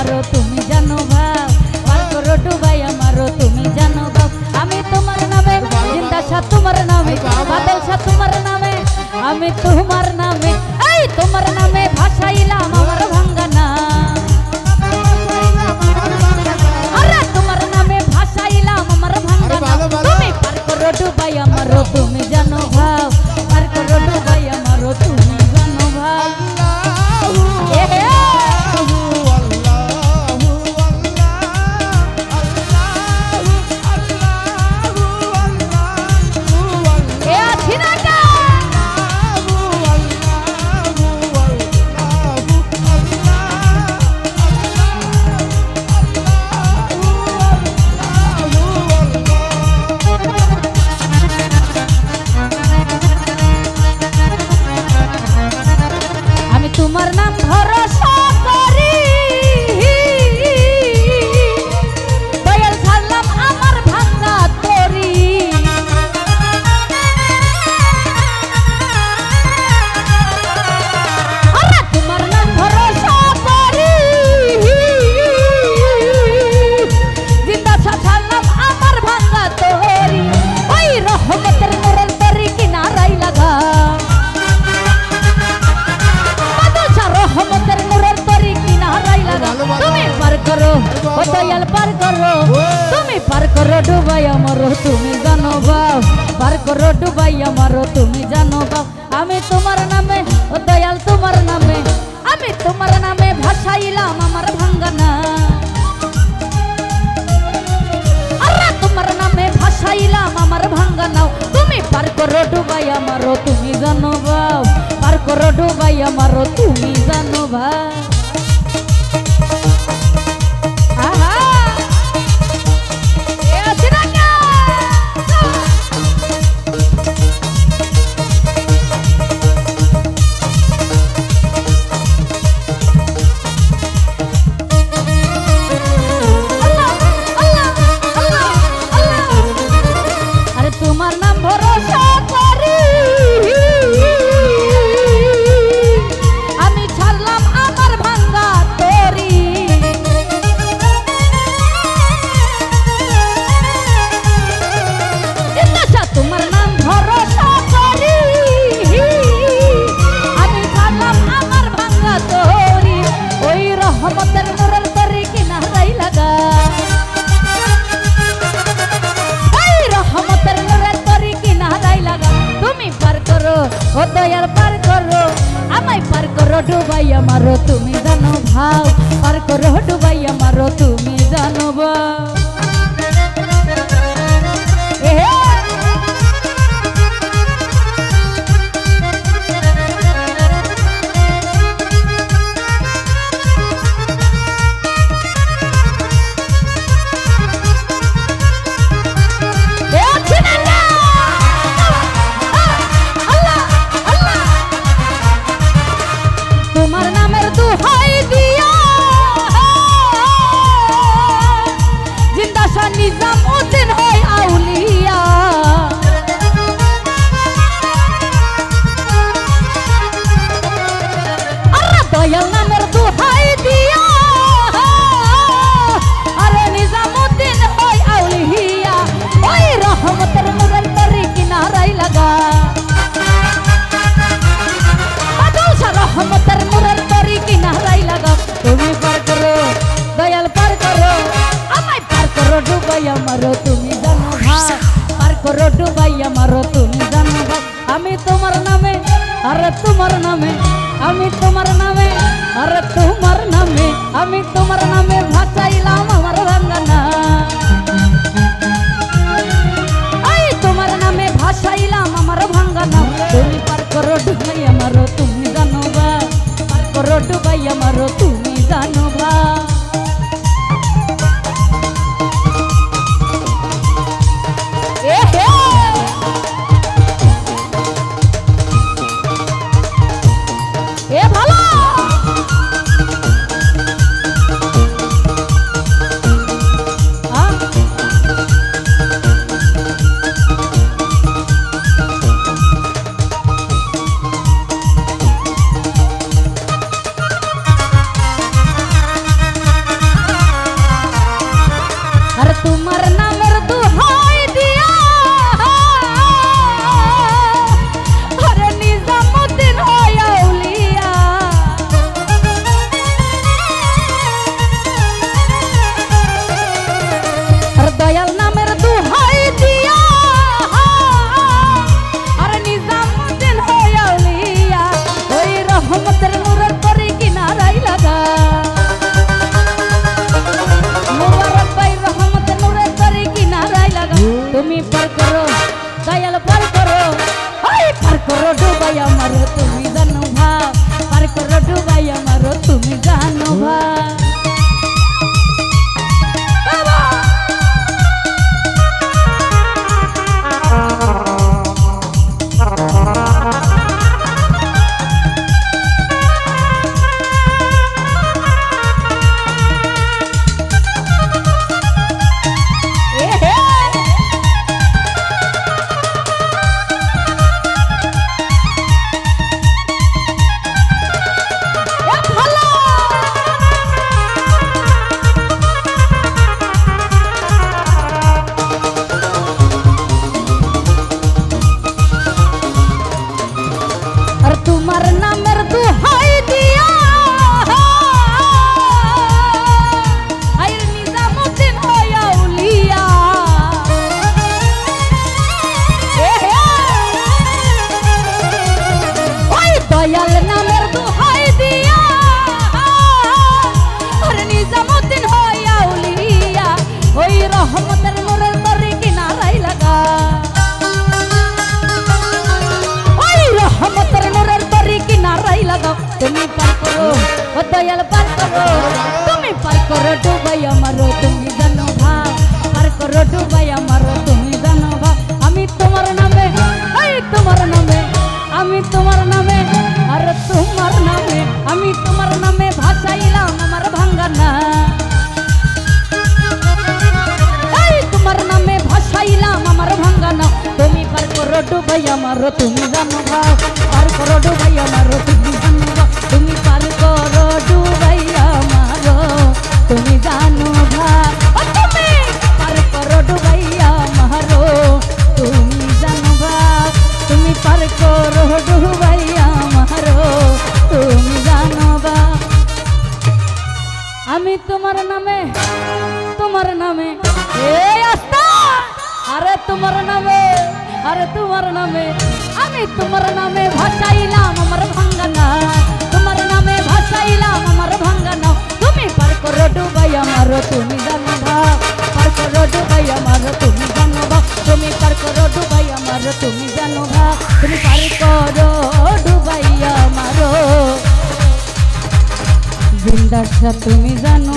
আমারও তুমি জানো ভাব পার করো ডুবাই আমারও তুমি জানো ভাব আমি তোমার নামে জিন্দা শাহ তোমার নামে বাদল শাহ তোমার নামে আমি তোমার নামে এই তোমার নামে ভাসাইলাম আমার ভাঙ্গানা আরে তোমার নামে ভাসাইলাম আমার ভাঙ্গানা। তুমি পার করো ডুবাই আমারও তুমি জানো তোমার নাম ভরসা দয়াল পার করো। তুমি পার করো ডুবাই আমারও তুমি জানো বাও পার করো ডুবাই আমারও তুমি জানো বাও আমি তোমার নামে, ও দয়াল তোমার নামে। আমি তোমার নামে আমি তোমার নামে, আরে তোমার নামে, আমি তোমার নামে, আরে তোমার নামে, আমি তোমার নামে ভাসাইলাম আমার রাঙ্গানা। আই, তোমার নামে ভাসাইলাম আমার ভাঙ্গানা। তুমি পার করো ডুবাই আমারও তুমি জানো বা? পার করো ডুবাই আমারও তুমি জানো বা? ভাই আমার তুমি জানো ভাই। আর করো ভাই আমার তুমি জানো। তুমি তোমার নামে, আমি তোমার নামে ভাসাইলাম আমার ভাঙ্গানা। তোমার নামে ভাসাইলাম আমার ভাঙ্গানা। তুমি পার করো ডুবাই আমার, তুমি জানো ভাব পার করো ডুবাই আমার, তুমি জানো ভাব তুমি পার করো ডুবাই আমার, তুমি জানো ভাব তুমি পার করো ডুবাই আমারও জিন্দাসা তুমি জানো